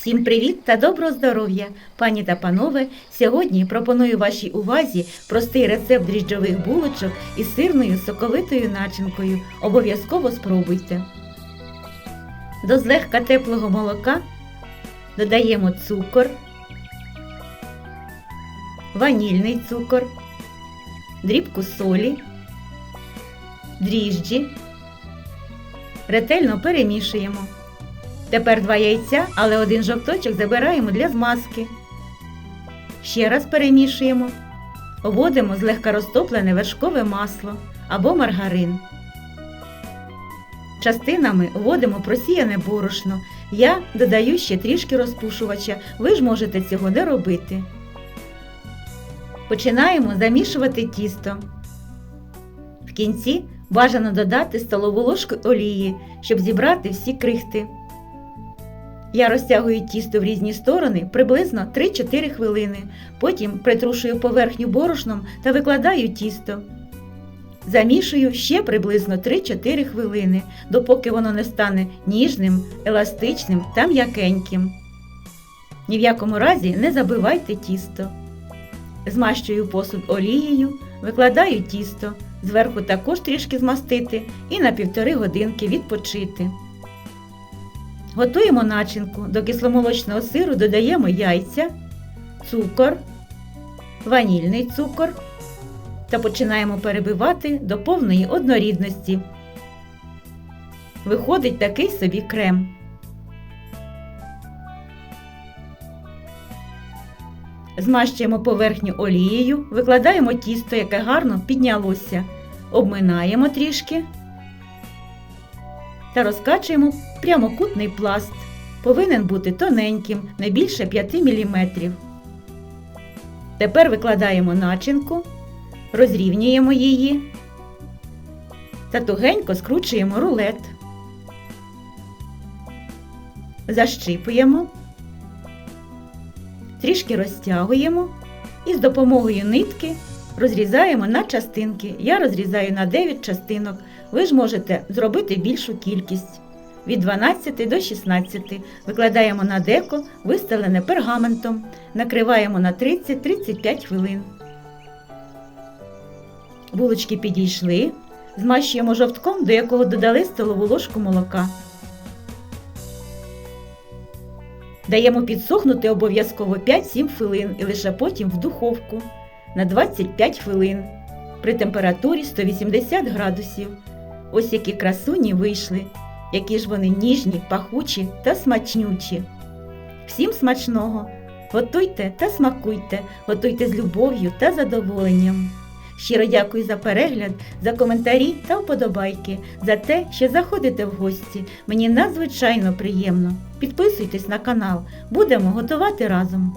Всім привіт та доброго здоров'я! Пані та панове, сьогодні пропоную вашій увазі простий рецепт дріжджових булочок із сирною соковитою начинкою. Обов'язково спробуйте. До злегка теплого молока додаємо цукор, ванільний цукор, дрібку солі, дріжджі. Ретельно перемішуємо. Тепер два яйця, але один жовточок забираємо для змазки. Ще раз перемішуємо. Вводимо злегка розтоплене вершкове масло або маргарин. Частинами вводимо просіяне борошно. Я додаю ще трішки розпушувача, ви ж можете цього не робити. Починаємо замішувати тісто. В кінці бажано додати столову ложку олії, щоб зібрати всі крихти. Я розтягую тісто в різні сторони приблизно 3-4 хвилини. Потім притрушую поверхню борошном та викладаю тісто. Замішую ще приблизно 3-4 хвилини, допоки воно не стане ніжним, еластичним та м'якеньким. Ні в якому разі не забивайте тісто. Змащую посуд олією, викладаю тісто, зверху також трішки змастити і на півтори годинки відпочити. Готуємо начинку. До кисломолочного сиру додаємо яйця, цукор, ванільний цукор та починаємо перебивати до повної однорідності. Виходить такий собі крем. Змащуємо поверхню олією, викладаємо тісто, яке гарно піднялося, обминаємо трішки та розкачуємо прямокутний пласт. Повинен бути тоненьким, не більше 5 мм. Тепер викладаємо начинку, розрівнюємо її та тугенько скручуємо рулет. Защипуємо, трішки розтягуємо і з допомогою нитки розрізаємо на частинки. Я розрізаю на 9 частинок. Ви ж можете зробити більшу кількість. Від 12 до 16 викладаємо на деко, виставлене пергаментом, накриваємо на 30-35 хвилин. Булочки підійшли, змащуємо жовтком, до якого додали столову ложку молока. Даємо підсохнути обов'язково 5-7 хвилин і лише потім в духовку на 25 хвилин при температурі 180 градусів. Ось які красуні вийшли, які ж вони ніжні, пахучі та смачнючі. Всім смачного! Готуйте та смакуйте, готуйте з любов'ю та задоволенням. Щиро дякую за перегляд, за коментарі та вподобайки, за те, що заходите в гості. Мені надзвичайно приємно. Підписуйтесь на канал, будемо готувати разом.